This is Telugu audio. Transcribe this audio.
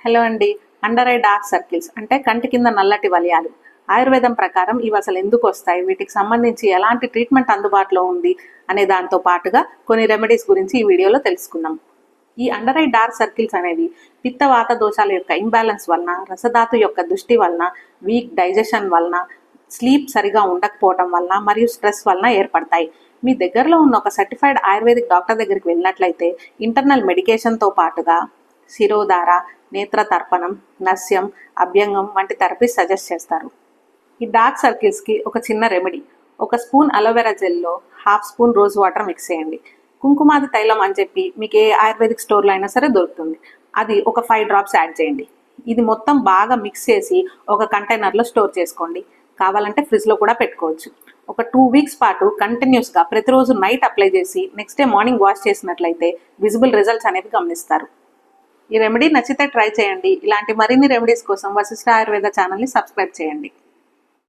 హలో అండి. అండర్ ఐ డార్క్ సర్కిల్స్ అంటే కంటి కింద నల్లటి వలయాలు. ఆయుర్వేదం ప్రకారం ఇవి అసలు ఎందుకు వస్తాయి? వీటికి సంబంధించి ఎలాంటి ట్రీట్మెంట్ అందుబాటులో ఉంది అనే దాంతో పాటుగా కొన్ని రెమెడీస్ గురించి ఈ వీడియోలో తెలుసుకుందాం. ఈ అండర్ ఐ డార్క్ సర్కిల్స్ అనేవి పిత్తవాత దోషాల యొక్క ఇంబ్యాలెన్స్ వలన రసధాతు యొక్క దృష్టి వలన వీక్ డైజెషన్ వలన స్లీప్ సరిగా ఉండకపోవడం వలన మరియు స్ట్రెస్ వలన ఏర్పడతాయి. మీ దగ్గరలో ఉన్న ఒక సర్టిఫైడ్ ఆయుర్వేదిక్ డాక్టర్ దగ్గరికి వెళ్ళినట్లయితే ఇంటర్నల్ మెడికేషన్తో పాటుగా శిరోధార నేత్ర తర్పణం నస్యం అభ్యంగం వంటి థెరపీస్ సజెస్ట్ చేస్తారు. ఈ డార్క్ సర్కిల్స్కి ఒక చిన్న రెమెడీ. ఒక spoon aloe vera జెల్లో half spoon rose water mix చేయండి. కుంకుమాది తైలం అని చెప్పి మీకు ఏ ఆయుర్వేదిక్ స్టోర్లో అయినా సరే దొరుకుతుంది. అది ఒక ఫైవ్ డ్రాప్స్ యాడ్ చేయండి. ఇది మొత్తం బాగా మిక్స్ చేసి ఒక కంటైనర్లో స్టోర్ చేసుకోండి. కావాలంటే ఫ్రిడ్జ్లో కూడా పెట్టుకోవచ్చు. ఒక టూ వీక్స్ పాటు కంటిన్యూస్గా ప్రతిరోజు నైట్ అప్లై చేసి నెక్స్ట్ డే మార్నింగ్ వాష్ చేసినట్లయితే విజిబుల్ రిజల్ట్స్ అనేవి గమనిస్తారు. ఈ రెమెడీ నచ్చితే ట్రై చేయండి. ఇలాంటి మరిన్ని రెమెడీస్ కోసం వశిష్ఠ ఆయుర్వేద ఛానల్ని సబ్స్క్రైబ్ చేయండి.